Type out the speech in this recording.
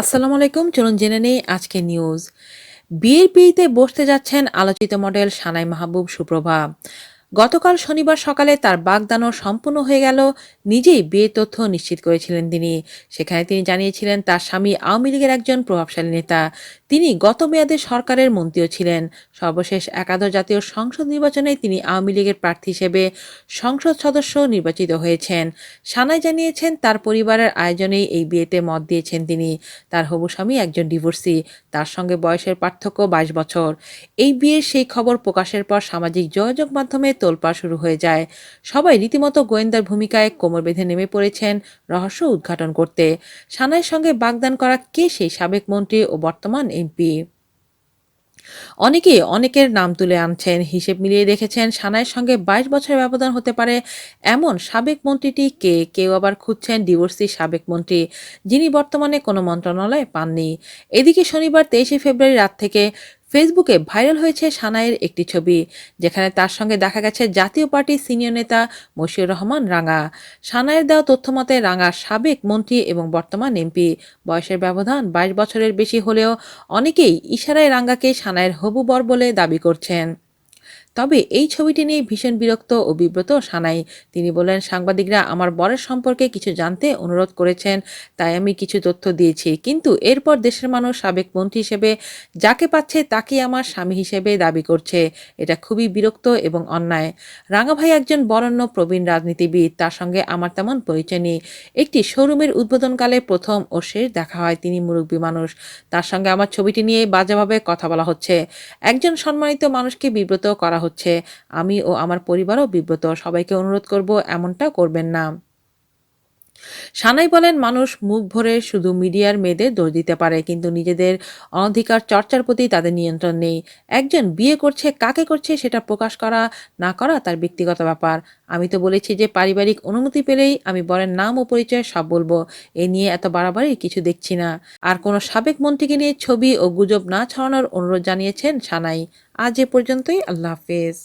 আসসালামু আলাইকুম, চলুন জেনে নেই আজকে নিউজ বিয়ের বসতে যাচ্ছেন আলোচিত মডেল সানাই মাহবুব সুপ্রভা। গতকাল শনিবার সকালে তার বাগদানও সম্পূর্ণ হয়ে গেল। নিজেই বিয়ে তথ্য নিশ্চিত করেছিলেন তিনি। সেখানে তিনি জানিয়েছিলেন, তার স্বামী আওয়ামী লীগের একজন প্রভাবশালী নেতা। তিনি গত মেয়াদে সরকারের মন্ত্রীও ছিলেন। সর্বশেষ একাদশ জাতীয় সংসদ নির্বাচনে তিনি আওয়ামী লীগের প্রার্থী হিসেবে সংসদ সদস্য নির্বাচিত হয়েছেন। সানাই জানিয়েছেন, তার পরিবারের আয়োজনেই এই বিয়েতে মত দিয়েছেন তিনি। তার হবু স্বামী একজন ডিভোর্সি, তার সঙ্গে বয়সের পার্থক্য বাইশ বছর। এই বিয়ের সেই খবর প্রকাশের পর সামাজিক যোগাযোগ মাধ্যমে তোলপাড় শুরু হয়ে যায়। সবাই রীতিমতো গোয়েন্দার ভূমিকায় কোমর বেঁধে নেমে পড়েছেন রহস্য উদ্ঘাটন করতে। সানাইয়ের সঙ্গে বাগদান করা কে সেই সাবেক মন্ত্রী ও বর্তমান এমপি? অনেকে অনেকের নাম তুলে আনছেন। হিসেব মিলিয়ে দেখেছেন সানাইয়ের সঙ্গে বাইশ বছরের ব্যবধান হতে পারে এমন সাবেক মন্ত্রীটি কে? কেউ আবার খুঁজছেন ডিভোর্সি সাবেক মন্ত্রী, যিনি বর্তমানে কোনো মন্ত্রণালয়ে পাননি। এদিকে শনিবার তেইশে ফেব্রুয়ারি রাত থেকে ফেসবুকে ভাইরাল হয়েছে সানাইয়ের একটি ছবি, যেখানে তার সঙ্গে দেখা গেছে জাতীয় পার্টির সিনিয়র নেতা মশিউর রহমান রাঙা। সানাইয়ের দেওয়া তথ্য মতে রাঙা সাবেক মন্ত্রী এবং বর্তমান এমপি। বয়সের ব্যবধান বাইশ বছরের বেশি হলেও অনেকেই ইশারায় রাঙ্গাকে সানাইয়ের হবু বর বলে দাবি করছেন। তবে এই ছবিটি নিয়ে ভীষণ বিরক্ত ও বিব্রত সানাই। তিনি বলেন, সাংবাদিকরা আমার বরের সম্পর্কে কিছু জানতে অনুরোধ করেছেন, তাই আমি কিছু তথ্য দিয়েছি। কিন্তু এরপর দেশের মানুষ সাবেক মন্ত্রী হিসেবে যাকে পাচ্ছে তাকে আমার স্বামী হিসেবে দাবি করছে। এটা খুবই বিরক্ত এবং অন্যায়। রাঙাভাই একজন বরণ্য প্রবীণ রাজনীতিবিদ, তার সঙ্গে আমার তেমন পরিচয় নেই। একটি শোরুমের উদ্বোধনকালে প্রথম ও শেষ দেখা হয় তিনি মুরব্বী মানুষ। তার সঙ্গে আমার ছবিটি নিয়ে বাজেভাবে কথা বলা হচ্ছে। একজন সম্মানিত মানুষকে বিব্রত করা হচ্ছে আমি ও আমার পরিবারও বিব্রত সবাইকে অনুরোধ করব এমনটা করবেন না। সানাই বলেন, মানুষ মুখ ভরে শুধু মিডিয়ার মেয়েদের দোষ দিতে পারে, কিন্তু নিজেদের অনধিকার চর্চার প্রতি তাদের নিয়ন্ত্রণ নেই। একজন বিয়ে করছে, কাকে করছে সেটা প্রকাশ করা না করা তার ব্যক্তিগত ব্যাপার। আমি তো বলেছি যে পারিবারিক অনুমতি পেলেই আমি বরের নাম ও পরিচয় সব বলব। এ নিয়ে এত বাড়াবাড়ি কিছু দেখছি না। আর কোনো সাবেক মন্ত্রীকে নিয়ে ছবি ও গুজব না ছড়ানোর অনুরোধ জানিয়েছেন সানাই। আজ এ পর্যন্তই, আল্লাহ হাফেজ।